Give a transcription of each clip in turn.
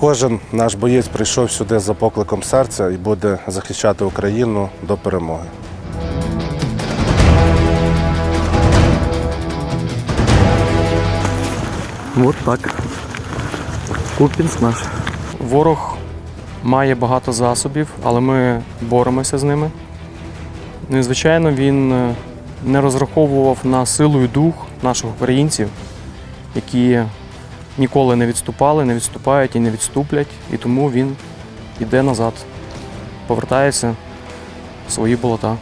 Кожен наш боєць прийшов сюди за покликом серця і буде захищати Україну до перемоги. Вот так. Купінськ наш. Ворог має багато засобів, але ми боремося з ними. Ну і, звичайно, він е, не розраховував на силу і дух наших українців, які ніколи не відступали, не відступають і не відступлять. І тому він йде назад, повертається в свої болота.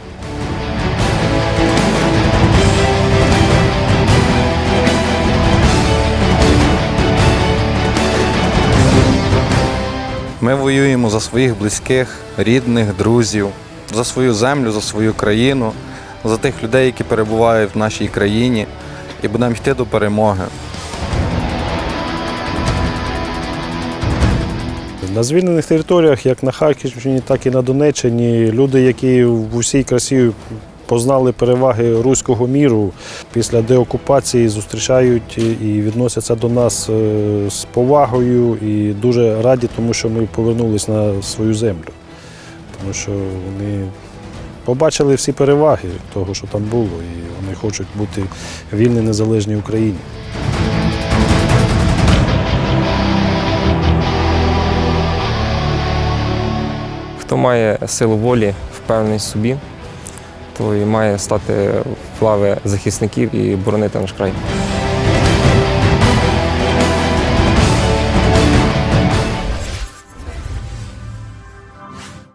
Ми воюємо за своїх близьких, рідних, друзів, за свою землю, за свою країну, за тих людей, які перебувають в нашій країні, і будемо йти до перемоги. На звільнених територіях, як на Харківщині, так і на Донеччині, люди, які в усій красі познали переваги руського міру, після деокупації зустрічають і відносяться до нас е, з повагою і дуже раді, тому що ми повернулись на свою землю. Тому що вони побачили всі переваги того, що там було, і вони хочуть бути вільні, незалежній Україні. Хто має силу волі, впевненість собі, той має стати в лави захисників і боронити наш край.